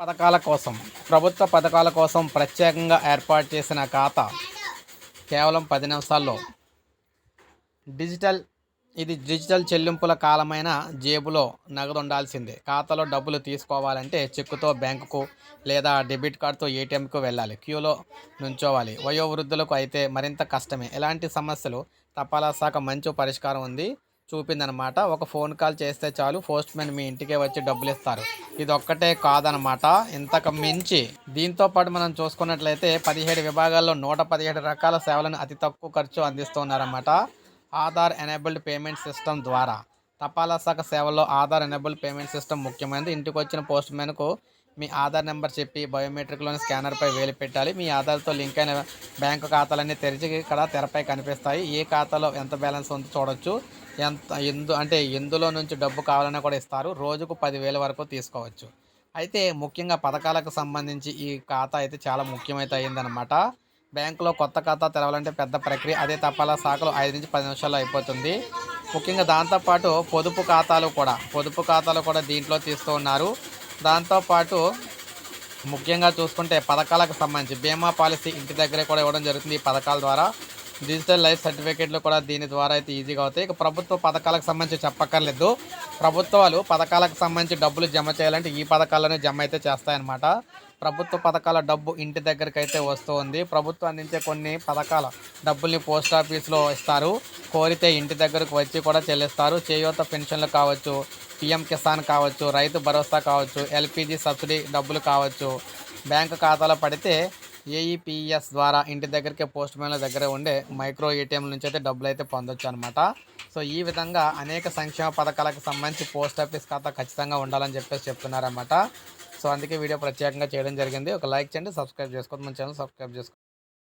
పథకాల కోసం ప్రభుత్వ పథకాల కోసం ప్రత్యేకంగా ఏర్పాటు చేసిన ఖాతా కేవలం పది నిమిషాల్లో. డిజిటల్ ఇది డిజిటల్ చెల్లింపుల కాలమైన జేబులో నగదు ఉండాల్సిందే. ఖాతాలో డబ్బులు తీసుకోవాలంటే చెక్కుతో బ్యాంకుకు లేదా డెబిట్ కార్డుతో ఏటీఎంకు వెళ్ళాలి. క్యూలో నుంచోవాలి. వయోవృద్ధులకు అయితే మరింత కష్టమే. ఎలాంటి సమస్యలు? తపాలా శాఖ మంచి పరిష్కారం ఉంది. చూపిందనమాట. ఒక ఫోన్ కాల్ చేస్తే చాలు పోస్ట్ మ్యాన్ మీ ఇంటికే వచ్చి డబ్బులు ఇస్తారు ఇది ఒక్కటే కాదనమాట. ఇంతకు మించి దీంతో పాటు మనం చూసుకున్నట్లయితే పదిహేడు విభాగాల్లో నూట పదిహేడు రకాల సేవలను అతి తక్కువ ఖర్చు అందిస్తున్నారన్నమాట. ఆధార్ ఎనేబుల్డ్ పేమెంట్ సిస్టమ్ ద్వారా. తపాలా శాఖ సేవల్లో ఆధార్ ఎనేబుల్డ్ పేమెంట్ సిస్టమ్ ముఖ్యమైనది. ఇంటికి వచ్చిన పోస్ట్ మ్యాన్కు మీ ఆధార్ నెంబర్ చెప్పి బయోమెట్రిక్లోని స్కానర్పై వేలు పెట్టాలి. మీ ఆధార్తో లింక్ అయిన బ్యాంకు ఖాతాలన్నీ తెరిచి ఇక్కడ తెరపై కనిపిస్తాయి. ఏ ఖాతాలో ఎంత బ్యాలెన్స్ ఉందో చూడొచ్చు. ఎంత ఎందు అంటే ఎందులో నుంచి డబ్బు కావాలన్నా కూడా ఇస్తారు. రోజుకు పదివేల వరకు తీసుకోవచ్చు. అయితే ముఖ్యంగా పథకాలకు సంబంధించి ఈ ఖాతా అయితే చాలా ముఖ్యమైతే అయిందనమాట బ్యాంకులో కొత్త ఖాతా తెరవాలంటే పెద్ద ప్రక్రియ. అదే తపాలా శాఖలో ఐదు నుంచి పది నిమిషాల్లో అయిపోతుంది. ముఖ్యంగా దాంతోపాటు పొదుపు ఖాతాలు కూడా పొదుపు ఖాతాలు కూడా దీంట్లో తీస్తూ ఉన్నారు. దాంతోపాటు ముఖ్యంగా చూసుకుంటే పథకాలకు సంబంధించి బీమా పాలసీ ఇంటి దగ్గరే కూడా ఇవ్వడం జరుగుతుంది ఈ పథకాల ద్వారా. డిజిటల్ లైఫ్ సర్టిఫికేట్లు కూడా దీని ద్వారా అయితే ఈజీగా అవుతాయి. ఇక ప్రభుత్వ పథకాలకు సంబంధించి చెప్పక్కర్లేదు. ప్రభుత్వాలు పథకాలకు సంబంధించి డబ్బులు జమ చేయాలంటే ఈ పథకాలనే జమ అయితే చేస్తాయన్నమాట. ప్రభుత్వ పథకాల డబ్బు ఇంటి దగ్గరికి అయితే వస్తూ ఉంది ప్రభుత్వం అందించే కొన్ని పథకాల డబ్బుల్ని పోస్ట్ ఆఫీస్లో ఇస్తారు. కోరితే ఇంటి దగ్గరకు వచ్చి కూడా చెల్లిస్తారు. చేయూత పెన్షన్లు కావచ్చు పిఎం కిసాన్ కావచ్చు రైతు భరోసా కావచ్చు ఎల్పిజి సబ్సిడీ డబ్బులు కావచ్చు. బ్యాంకు ఖాతాలో పడితే ఏఈపిఎస్ ద్వారా ఇంటి దగ్గరికే పోస్ట్ మ్యాన్ల దగ్గర ఉండే మైక్రో ఏటీఎం నుంచి అయితే డబ్బులు అయితే పొందొచ్చు అనమాట సో ఈ విధంగా అనేక సంక్షేమ పథకాలకు సంబంధించి పోస్ట్ ఆఫీస్ ఖాతా ఖచ్చితంగా ఉండాలని చెప్పేసి చెప్తున్నారన్నమాట. సో అందుకే వీడియో ప్రత్యేకంగా చేయడం జరిగింది. ఒక లైక్ చేయండి సబ్స్క్రైబ్ చేసుకోండి మన ఛానల్ సబ్స్క్రైబ్ చేసుకోండి